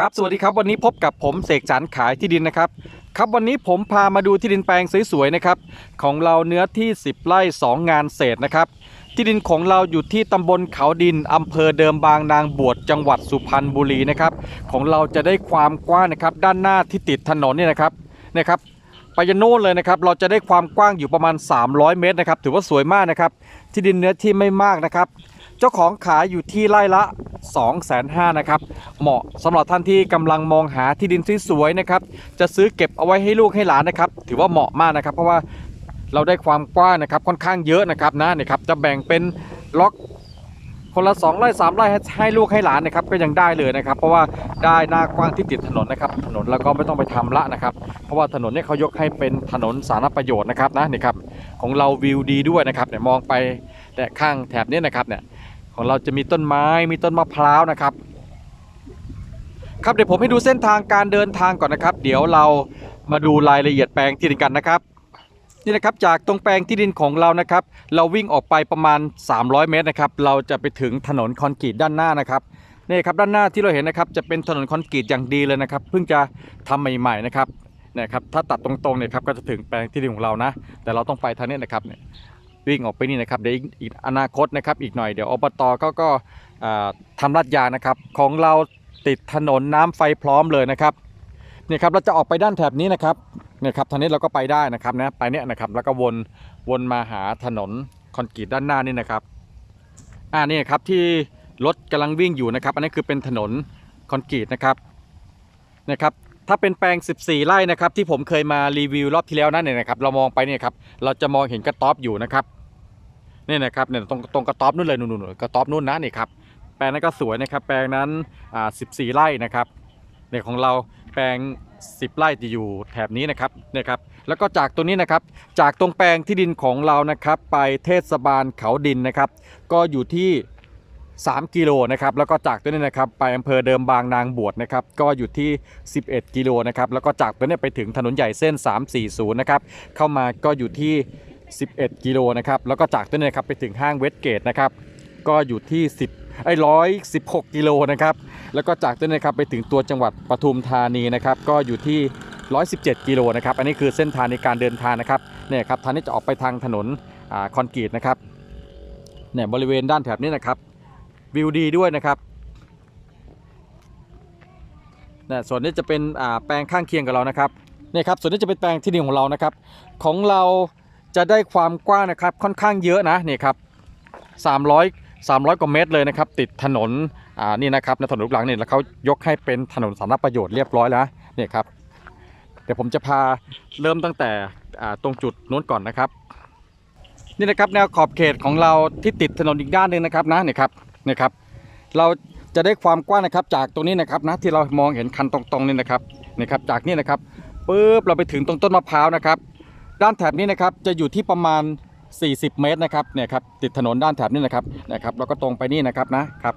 ครับสวัสดีครับวันนี้พบกับผมเสกสรรขายที่ดินนะครับ ครับวันนี้ผมพามาดูที่ดินแปลงสวยๆนะครับของเราเนื้อที่ 10 ไร่ 2 งานเศษนะครับ ที่ดินของเราอยู่ที่ตำบลเขาดินอำเภอเดิมบางนางบวชจังหวัดสุพรรณบุรีนะครับ ของเราจะได้ความกว้างนะครับ ด้านหน้าที่ติดถนนเนี่ยนะครับนะครับไปยันโน่นเลยนะครับ เราจะได้ความกว้างอยู่ประมาณ 300 เมตรนะครับ ถือว่าสวยมากนะครับ ที่ดินเนื้อที่ไม่มากนะครับ เจ้าของขายอยู่ที่ไร่ละ 2 5 0 0 0นะครับ เหมาะสำหรับท่านที่กำลังมองหาที่ดินสวยๆนะครับ จะซื้อเก็บเอาไว้ให้ลูกให้หลานนะครับ ถือว่าเหมาะมากนะครับ เพราะว่าเราได้ความกว้างนะครับค่อนข้างเยอะนะครับนะนี่ครับจะแบ่งเป็นล็อกคนละ 2ไร่3ไร่ให้ลูกให้หลานนะครับก็ยังได้เลยนะครับ เพราะว่าได้หน้ากว้างที่ติดถนนนะครับ ถนนแล้วก็ไม่ต้องไปทำละนะครับ เพราะว่าถนนเนี่ยเขายกให้เป็นถนนสาธารณประโยชน์นะครับนะนี่ครับของเราวิวดีด้วยนะครับเนี่ยมองไปแต่ข้างแถบนี้นะครับเนี่ย ของเราจะมีต้นไม้มีต้นมะพร้าวนะครับ ครับเดี๋ยวผมให้ดูเส้นทางการเดินทางก่อนนะครับ เดี๋ยวเรามาดูรายละเอียดแปลงที่ดินกันนะครับนี่นะครับจากตรงแปลงที่ดินของเรานะครับ เราวิ่งออกไปประมาณ 300 เมตรนะครับ เราจะไปถึงถนนคอนกรีตด้านหน้านะครับนี่ครับด้านหน้าที่เราเห็นนะครับจะเป็นถนนคอนกรีตอย่างดีเลยนะครับ เพิ่งจะทำใหม่ๆนะครับนะครับถ้าตัดตรงๆเนี่ยครับก็จะถึงแปลงที่ดินของเรานะ แต่เราต้องไปทางนี้นะครับเนี่ย วิ่งออกไปนี่นะครับเดี๋ยวอีกอนาคตนะครับอีกหน่อยเดี๋ยวอบตก็ก็อ่าทำลาดยางนะครับ ของเราติดถนนน้ำไฟพร้อมเลยนะครับเนี่ยครับเราจะออกไปด้านแถบนี้นะครับเนี่ยครับทางนี้เราก็ไปได้นะครับนะไปเนี่ยนะครับแล้วก็วนวนมาหาถนนคอนกรีตด้านหน้านี่นะครับอ่านี่ครับที่รถกำลังวิ่งอยู่นะครับ อันนี้คือเป็นถนนคอนกรีตนะครับนะครับ ถ้าเป็นแปลง 14 ไร่นะครับที่ผมเคยมารีวิวรอบที่แล้วนั่นเนี่ยนะครับเรามองไปเนี่ยครับเราจะมองเห็นกระต๊อบอยู่นะครับนี่นะครับเนี่ยตรงตรงกระต๊อบนู่นเลยนู่นๆกระต๊อบนู่นนะนี่ครับแปลงนั้นก็สวยนะครับ แปลงนั้นอ่า14 ไร่นะครับเนี่ยของเราแปลง 10 ไร่ที่อยู่แถบนี้นะครับเนี่ยครับแล้วก็จากตรงนี้นะครับ จากตรงแปลงที่ดินของเรานะครับ ไปเทศบาลเขาดินนะครับ ก็อยู่ที่ 3 กิโลนะครับแล้วก็จากตัวนี้นะครับไปอำเภอเดิมบางนางบวชนะครับก็อยู่ที่ 11 กิโลนะครับแล้วก็จากตัวนี้ไปถึงถนนใหญ่เส้น 340นะครับเข้ามาก็อยู่ที่ 11 กิโลนะครับแล้วก็จากตัวนี้นะครับไปถึงห้างเวสเกตนะครับก็อยู่ที่ 10ไอ้ร้อยสิบหกกิโลนะครับแล้วก็จากตัวนี้นะครับไปถึงตัวจังหวัดปทุมธานีนะครับก็อยู่ที่ 117 กิโลนะครับอันนี้คือเส้นทางในการเดินทางนะครับเนี่ยครับทางนี้จะออกไปทางถนนอคอนกรีตนะครับเนี่ยบริเวณด้านแถบนี้นะครับ วิวดีด้วยนะครับนะส่วนนี้จะเป็นแปลงข้างเคียงกับเรานะครับนี่ครับส่วนนี้จะเป็นแปลงที่ดินของเรานะครับ ของเราจะได้ความกว้างนะครับค่อนข้างเยอะนะนี่ครับ300 300 กว่าเมตรเลยนะครับ ติดถนนอ่านี่นะครับในถนนลูกหลังเนี่ยแล้วเขายกให้เป็นถนนสาธารณประโยชน์เรียบร้อยแล้วนี่ครับเดี๋ยวผมจะพาเริ่มตั้งแต่ตรงจุดนู้นก่อนนะครับ นี่นะครับแนวขอบเขตของเราที่ติดถนนอีกด้านหนึ่งนะครับนะนี่ครับ นะครับ เราจะได้ความกว้างนะครับจากตรงนี้นะครับนะที่เรามองเห็นคันตรงๆนี่นะครับนะครับ จากนี่นะครับปุ๊บเราไปถึงตรงต้นมะพร้าวนะครับ ด้านแถบนี้นะครับจะอยู่ที่ประมาณ 40 เมตรนะครับเนี่ยครับติดถนนด้านแถบนี้นะครับนะครับเราก็ตรงไปนี่นะครับนะครับ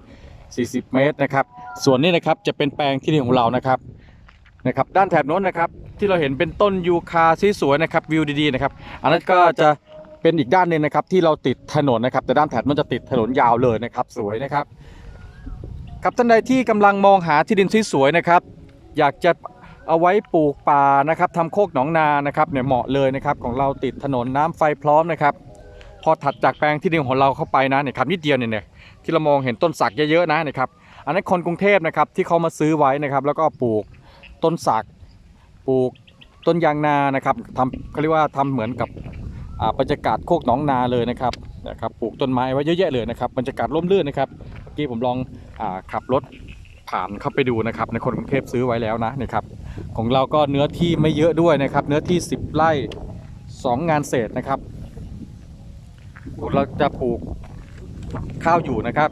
40 เมตรนะครับ ส่วนนี้นะครับจะเป็นแปลงที่ดินของเรานะครับนะครับ ด้านแถบโน้นนะครับที่เราเห็นเป็นต้นยูคาสวยๆนะครับวิวดีๆนะครับ อันนั้นก็จะ เป็นอีกด้านหนึ่งนะครับ ที่เราติดถนนนะครับ แต่ด้านแถบมันจะติดถนนยาวเลยนะครับ สวยนะครับครับท่านใดที่กำลังมองหาที่ดินสวยๆนะครับ อยากจะเอาไว้ปลูกป่านะครับทำโคกหนองนานะครับเนี่ยเหมาะเลยนะครับ ของเราติดถนนน้ำไฟพร้อมนะครับ พอถัดจากแปลงที่ดินของเราเข้าไปนะเนี่ยครับนิดเดียวเนี่ยเนี่ยที่เรามองเห็นต้นสักเยอะๆนะนะครับอันนั้นคนกรุงเทพนะครับที่เขามาซื้อไว้นะครับ แล้วก็ปลูกต้นสักปลูกต้นยางนานะครับทำเขาเรียกว่าทำเหมือนกับ บรรยากาศโคกหนองนาเลยนะครับนะครับปลูกต้นไม้ไว้เยอะแยะเลยนะครับบรรยากาศร่มรื่นนะครับเมื่อกี้ผมลองอาขับรถผ่านเข้าไปดูนะครับในคนกรุงเทพซื้อไว้แล้วนะนะครับของเราก็เนื้อที่ไม่เยอะด้วยนะครับ เนื้อที่ 10 ไร่ 2 งานเศษนะครับเราจะปลูกข้าวอยู่นะครับ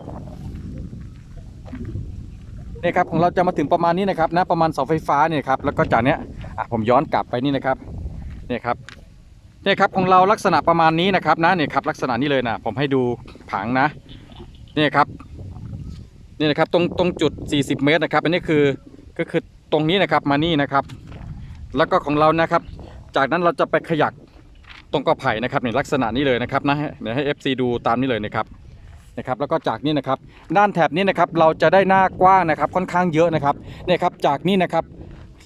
เนี่ยครับของเราจะมาถึงประมาณนี้นะครับนะประมาณเสาไฟฟ้าเนี่ยครับแล้วก็จากเนี้ยอะผมย้อนกลับไปนี่นะครับเนี่ยครับ เนี่ยครับของเราลักษณะประมาณนี้นะครับนะเนี่ยครับลักษณะนี้เลยนะผมให้ดูผังนะเนี่ยครับนี่นะครับตรงตรงจุด 40 เมตรนะครับอันนี้คือก็คือตรงนี้นะครับมานี่นะครับ แล้วก็ของเรานะครับ จากนั้นเราจะไปขยักตรงกอไผ่นะครับในลักษณะนี้เลยนะครับนะเดี๋ยวให้ FC ดูตามนี้เลยนะครับนะครับแล้วก็จากนี้นะครับ ด้านแถบนี้นะครับเราจะได้หน้ากว้างนะครับค่อนข้างเยอะนะครับเนี่ยครับจากนี้นะครับ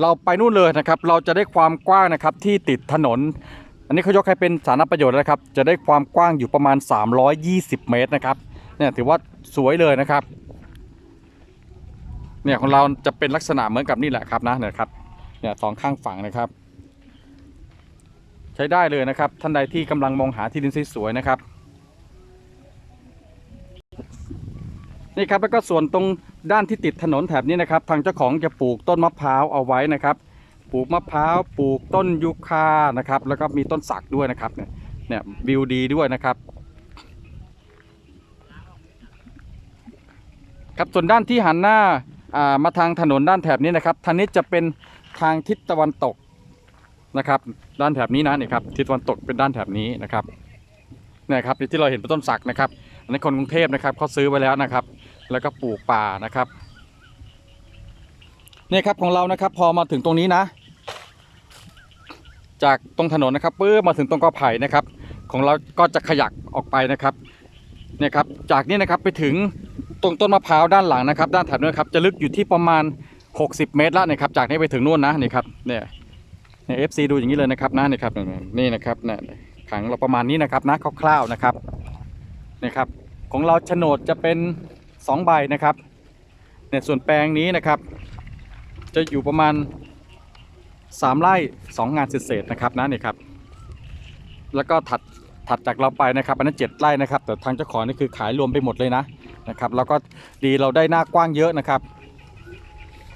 เราไปนู่นเลยนะครับ เราจะได้ความกว้างนะครับที่ติดถนน อันนี้เขายกให้เป็นสาธารณประโยชน์แล้วนะครับ จะได้ความกว้างอยู่ประมาณ 320 เมตรนะครับ เนี่ยถือว่าสวยเลยนะครับ เนี่ยของเราจะเป็นลักษณะเหมือนกับนี่แหละครับนะเนี่ยครับ เนี่ยสองข้างฝั่งนะครับ ใช้ได้เลยนะครับ ท่านใดที่กำลังมองหาที่ดินสวยๆนะครับ นี่ครับแล้วก็ส่วนตรงด้านที่ติดถนนแถบนี้นะครับ ทางเจ้าของจะปลูกต้นมะพร้าวเอาไว้นะครับ ปลูกมะพร้าวปลูกต้นยูคานะครับ แล้วก็มีต้นสักด้วยนะครับเนี่ยเนี่ยวิวดีด้วยนะครับ ครับส่วนด้านที่หันหน้าอ่ามาทางถนนด้านแถบนี้นะครับทางนี้จะเป็นทางทิศตะวันตกนะครับ ด้านแถบนี้นะนี่ครับทิศตะวันตกเป็นด้านแถบนี้นะครับเนี่ยครับที่เราเห็นเป็นต้นสักนะครับอันนี้คนกรุงเทพนะครับเขาซื้อไว้แล้วนะครับ แล้วก็ปลูกป่านะครับเนี่ยครับของเรานะครับ พอมาถึงตรงนี้นะ จากตรงถนนนะครับปื้อมาถึงตรงกอไผ่นะครับ ของเราก็จะขยักออกไปนะครับเนี่ยครับจากนี้นะครับไปถึงตรงต้นมะพร้าวด้านหลังนะครับ ด้านแถบนู้นครับจะลึกอยู่ที่ประมาณ 60 เมตรแล้วนะครับ จากนี้ไปถึงนู่นนะนี่ครับเนี่ยเนี่ยเอฟซีดูอย่างนี้เลยนะครับนะนี่ครับนี่นะครับเนี่ยขังเราประมาณนี้นะครับนะคร่าวๆนะครับนี่ครับ ของเราโฉนดจะเป็น 2 ใบนะครับเนี่ยส่วนแปลงนี้นะครับ จะอยู่ประมาณ 3ไร่2งานเศษๆนะครับนะนี่ครับ แล้วก็ถัดถัดจากเราไปนะครับอันนั้น7ไร่นะครับ แต่ทางเจ้าของนี่คือขายรวมไปหมดเลยนะนะครับแล้วก็ดีเราได้หน้ากว้างเยอะนะครับ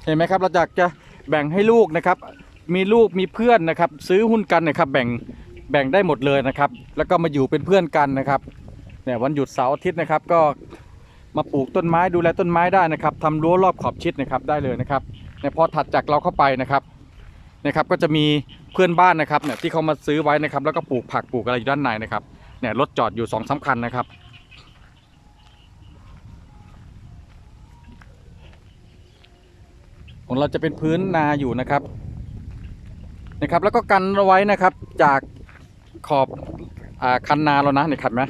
เห็นไหมครับเราอยากจะแบ่งให้ลูกนะครับ มีลูกมีเพื่อนนะครับ ซื้อหุ้นกันนะครับ แบ่งแบ่งได้หมดเลยนะครับ แล้วก็มาอยู่เป็นเพื่อนกันนะครับเนี่ยวันหยุดเสาร์อาทิตย์นะครับ ก็มาปลูกต้นไม้ดูแลต้นไม้ได้นะครับทำรั้วรอบขอบชิดนะครับได้เลยนะครับเนี่ยพอถัดจากเราเข้าไปนะครับ นะครับก็จะมีเพื่อนบ้านนะครับเนี่ยที่เขามาซื้อไว้นะครับ แล้วก็ปลูกผักปลูกอะไรอยู่ด้านในนะครับเนี่ยรถจอดอยู่สองสามคันนะครับของเราจะเป็นพื้นนาอยู่นะครับนะครับ แล้วก็กันเอาไว้นะครับจากขอบอคันนาเรานะเนี่ครับไหม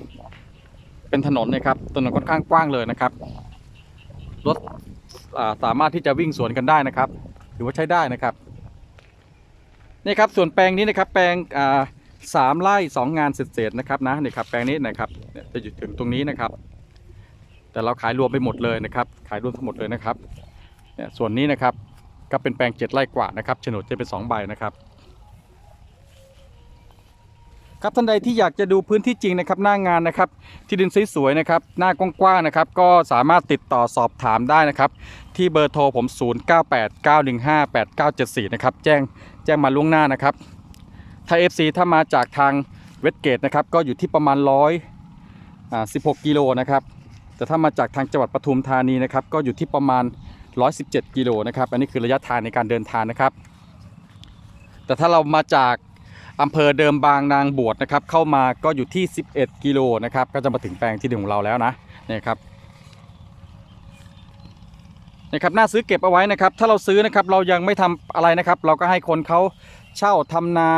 เป็นถนนนะครับถนนค่อนข้างกว้างเลยนะครับรถสามารถที่จะวิ่งสวนกันได้นะครับ ถือว่าใช้ได้นะครับ นี่ครับส่วนแปลงนี้นะครับแปลงอ่าสามไร่สองงานเศษๆนะครับนะนี่ครับแปลงนี้นะครับจะอยู่ถึงตรงนี้นะครับ แต่เราขายรวมไปหมดเลยนะครับ ขายรวมทั้งหมดเลยนะครับเนี่ยส่วนนี้นะครับก็เป็นแปลงเจ็ดไร่กว่านะครับโฉนดจะเป็นสองใบนะครับ ครับท่านใดที่อยากจะดูพื้นที่จริงนะครับหน้างานนะครับ ที่ดินสวยๆนะครับหน้ากว้างๆนะครับ ก็สามารถติดต่อสอบถามได้นะครับ ที่เบอร์โทรผม 0989158974 นะครับ แจ้งแจ้งมาล่วงหน้านะครับ ถ้า FC ถ้ามาจากทางเวสเกตนะครับ ก็อยู่ที่ประมาณร้อย16กิโลนะครับ แต่ถ้ามาจากทางจังหวัดปทุมธานีนะครับ ก็อยู่ที่ประมาณ 117 กิโลนะครับ อันนี้คือระยะทางในการเดินทางนะครับ แต่ถ้าเรามาจาก อำเภอเดิมบางนางบวชนะครับ เข้ามาก็อยู่ที่ 11 กิโลนะครับ ก็จะมาถึงแปลงที่ดินของเราแล้วนะนี่ครับนี่ครับน่าซื้อเก็บเอาไว้นะครับ ถ้าเราซื้อนะครับเรายังไม่ทำอะไรนะครับ เราก็ให้คนเขาเช่าทำนา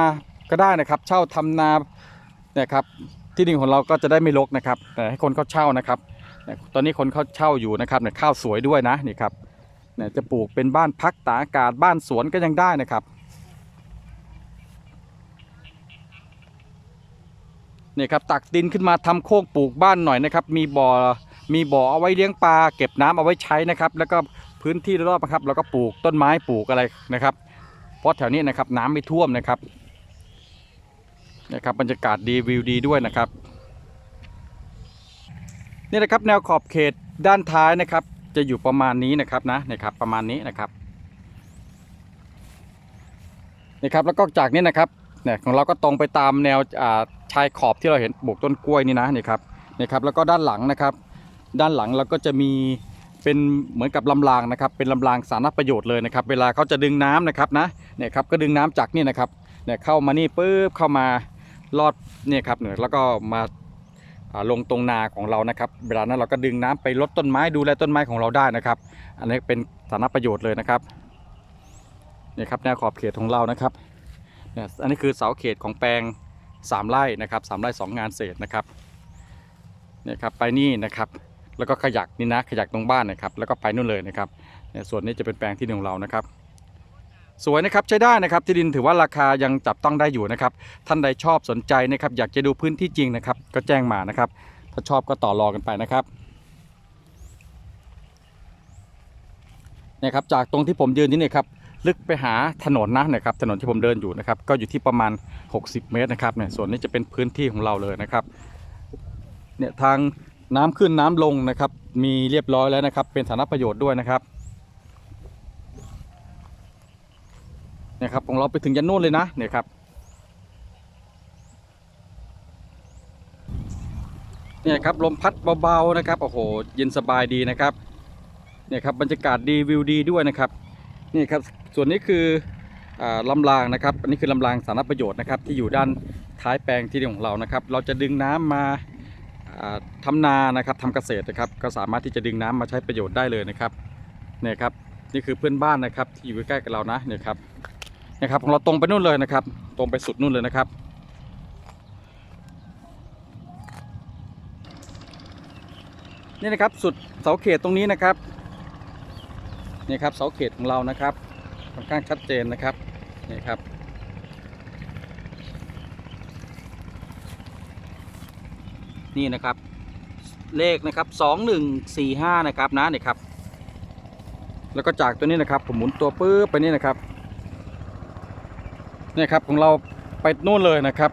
ก็ได้นะครับ เช่าทำนาเนี่ยครับที่ดินของเราก็จะได้ไม่รกนะครับแต่ให้คนเขาเช่านะครับ ตอนนี้คนเขาเช่าอยู่นะครับเนี่ยข้าวสวยด้วยนะนี่ครับเนี่ยจะปลูกเป็นบ้านพักตากอากาศบ้านสวนก็ยังได้นะครับ นี่ยครับตักดินขึ้นมาทำโคกปลูกบ้านหน่อยนะครับ มีบ่อมีบ่อเอาไว้เลี้ยงปลาเก็บน้ำเอาไว้ใช้นะครับ แล้วก็พื้นที่รอบๆนะครับเราก็ปลูกต้นไม้ปลูกอะไรนะครับ เพราะแถวนี้นะครับน้ำไม่ท่วมนะครับนะครับบรรยากาศดีวิวดีด้วยนะครับนี่นะครับแนวขอบเขตด้านท้ายนะครับ จะอยู่ประมาณนี้นะครับนะนะครับประมาณนี้นะครับนี่ครับแล้วก็จากนี้นะครับ เนี่ยของเราก็ตรงไปตามแนวชายขอบที่เราเห็นปลูกต้นกล้วยนี่นะนี่ครับนี่ครับแล้วก็ด้านหลังนะครับ ด้านหลังเราก็จะมีเป็นเหมือนกับลำรางนะครับ เป็นลำรางสารประโยชน์เลยนะครับ เวลาเขาจะดึงน้ำนะครับนะเนี่ยครับก็ดึงน้ำจากนี่นะครับเนี่ยเข้ามานี่ปุ๊บเข้ามาลอดเนี่ยครับเนี่ยแล้วก็มาลงตรงนาของเรานะครับ เวลานั้นเราก็ดึงน้ำไปลดต้นไม้ดูแลต้นไม้ของเราได้นะครับ อันนี้เป็นสารณประโยชน์เลยนะครับนี่ครับแนวขอบเขตของเรานะครับ อันนี้คือเสาเขตของแปลง 3 ไร่นะครับสามไร่2 งานเศษนะครับเนี่ยครับไปนี่นะครับ แล้วก็ขยักนี่นะขยักตรงบ้านนะครับ แล้วก็ไปนู่นเลยนะครับเนี่ยส่วนนี้จะเป็นแปลงที่ดินของเรานะครับ สวยนะครับใช้ได้นะครับที่ดินถือว่าราคายังจับต้องได้อยู่นะครับ ท่านใดชอบสนใจนะครับ อยากจะดูพื้นที่จริงนะครับ ก็แจ้งมานะครับ ถ้าชอบก็ต่อรองกันไปนะครับเนี่ยครับจากตรงที่ผมยืนนี่นี่ยครับ ลึกไปหาถนนนะนะครับถนนที่ผมเดินอยู่นะครับ ก็อยู่ที่ประมาณ 60 เมตรนะครับเนี่ยส่วนนี้จะเป็นพื้นที่ของเราเลยนะครับเนี่ยทางน้ำขึ้นน้ำลงนะครับ มีเรียบร้อยแล้วนะครับ เป็นสาธารณประโยชน์ด้วยนะครับเนี่ยครับของเราไปถึงยันโน่นเลยนะเนี่ยครับเนี่ยครับลมพัดเบาๆนะครับโอ้โหเย็นสบายดีนะครับเนี่ยครับบรรยากาศดีวิวดีด้วยนะครับ นี่ครับส่วนนี้คืออาลำรางนะครับอันนี้คือลำรางสารประโยชน์นะครับที่อยู่ด้านท้ายแปลงที่ดินของเรานะครับ เราจะดึงน้ำมาอ่าทำนานะครับทำเกษตรนะครับ ก็สามารถที่จะดึงน้ำมาใช้ประโยชน์ได้เลยนะครับเนี่ยครับนี่คือเพื่อนบ้านนะครับที่อยู่ใกล้ๆกับเรานะเนี่ยครับนะครับของเราตรงไปนู่นเลยนะครับ ตรงไปสุดนู่นเลยนะครับนี่นะครับสุดเสาเขตตรงนี้นะครับ นี่ครับเสาเขตของเรานะครับค่อนข้างชัดเจนนะครับนี่ครับนี่นะครับเลขนะครับสองหนึ่งสี่ห้านะครับนะนี่ครับ แล้วก็จากตัวนี้นะครับ ผมหมุนตัวปื๊บไปนี่นะครับเนี่ยครับของเราไปนู่นเลยนะครับ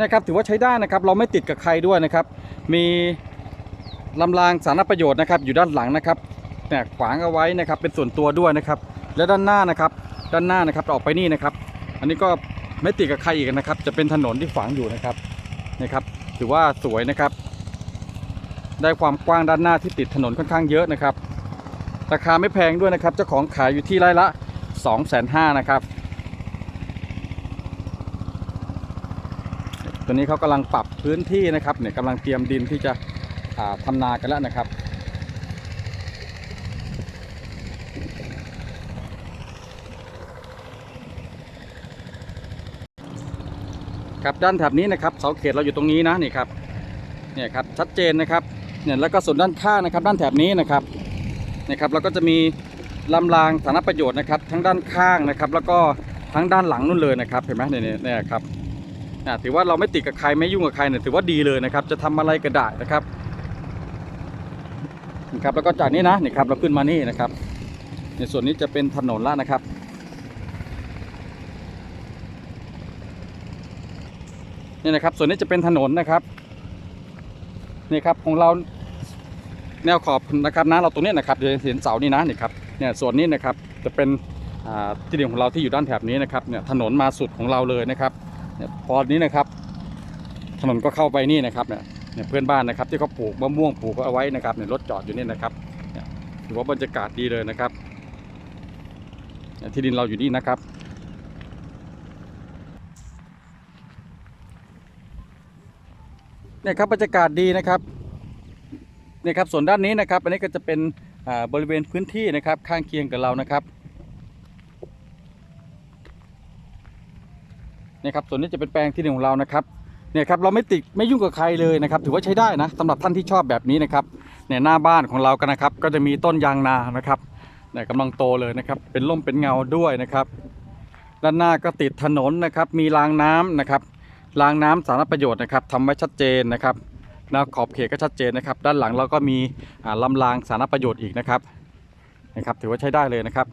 นะครับ ถือว่าใช้ได้นะครับ เราไม่ติดกับใครด้วยนะครับ มีลำรางสารประโยชน์นะครับ อยู่ด้านหลังนะครับ เนี่ยขวางเอาไว้นะครับเป็นส่วนตัวด้วยนะครับ และด้านหน้านะครับ ด้านหน้านะครับออกไปนี่นะครับ อันนี้ก็ไม่ติดกับใครอีกนะครับ จะเป็นถนนที่ขวางอยู่นะครับนะครับถือว่าสวยนะครับ ได้ความกว้างด้านหน้าที่ติดถนนค่อนข้างเยอะนะครับ ราคาไม่แพงด้วยนะครับ เจ้าของขายอยู่ที่ไร่ละ 2 5 0 0 0นะครับ ตัวนี้เขากำลังปรับพื้นที่นะครับเนี่ยกำลังเตรียมดินที่จะทำนากันแล้วนะครับ ครับด้านแถบนี้นะครับเสาเขตเราอยู่ตรงนี้นะนี่ครับเนี่ยครับชัดเจนนะครับเนี่ยแล้วก็ส่วนด้านข้างนะครับด้านแถบนี้นะครับนี่ครับเราก็จะมีลำรางสารประโยชน์นะครับ ทั้งด้านข้างนะครับ แล้วก็ทั้งด้านหลังนู่นเลยนะครับเห็นไหมเนี่ยเนี่ยครับอ่าถือว่าเราไม่ติดกับใครไม่ยุ่งกับใครเนี่ยถือว่าดีเลยนะครับ จะทำอะไรก็ได้นะครับนี่ครับแล้วก็จากนี้นะนี่ครับเราขึ้นมานี่นะครับ ในส่วนนี้จะเป็นถนนล้วนะครับ นี่นะครับ ส่วนนี้จะเป็นถนนนะครับนี่ครับของเราแนวขอบนะครับนะเราตรงนี้นะครับเดี๋ยวเห็นเสานี่นะนี่ครับเนี่ยส่วนนี้นะครับจะเป็นที่ดินของเราที่อยู่ด้านแถบนี้นะครับเนี่ยถนนมาสุดของเราเลยนะครับเนี่ยพอนี้นะครับ ถนนก็เข้าไปนี่นะครับเนี่ยเนี่ยเพื่อนบ้านนะครับ ที่เขาปลูกมะม่วงปลูกเอาไว้นะครับเนี่ยรถจอดอยู่นี่นะครับเนี่ยถือว่าบรรยากาศดีเลยนะครับ ที่ดินเราอยู่นี่นะครับ เนี่ยครับบรรยากาศดีนะครับเนี่ยครับส่วนด้านนี้นะครับ อันนี้ก็จะเป็นบริเวณพื้นที่นะครับ ข้างเคียงกับเรานะครับเนี่ยครับส่วนนี้จะเป็นแปลงที่ดินของเรานะครับเนี่ยครับเราไม่ติดไม่ยุ่งกับใครเลยนะครับ ถือว่าใช้ได้นะสำหรับท่านที่ชอบแบบนี้นะครับเนี่ยหน้าบ้านของเรากันนะครับ ก็จะมีต้นยางนานะครับเนี่ยกำลังโตเลยนะครับ เป็นร่มเป็นเงาด้วยนะครับ ด้านหน้าก็ติดถนนนะครับ มีรางน้ำนะครับ รางน้ำสาธารณประโยชน์นะครับทำไว้ชัดเจนนะครับแนวขอบเขตก็ชัดเจนนะครับ ด้านหลังเราก็มีอ่าลำรางสาธารณประโยชน์อีกนะครับนะครับ ถือว่าใช้ได้เลยนะครับ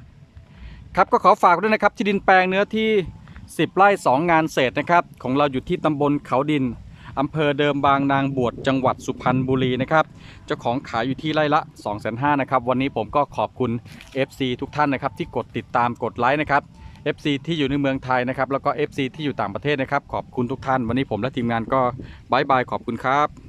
ครับก็ขอฝากด้วยนะครับที่ดินแปลงเนื้อที่ 10 ไร่ 2 งานเศษนะครับ ของเราอยู่ที่ตำบลเขาดินอำเภอเดิมบางนางบวชจังหวัดสุพรรณบุรีนะครับ เจ้าของขายอยู่ที่ไร่ละ2 5 0 0 0นะครับ วันนี้ผมก็ขอบคุณ FC ทุกท่านนะครับ ที่กดติดตามกดไลค์นะครับ FC ที่อยู่ในเมืองไทยนะครับ แล้วก็ FC ที่อยู่ต่างประเทศนะครับ ขอบคุณทุกท่าน วันนี้ผมและทีมงานก็บายบายขอบคุณครับ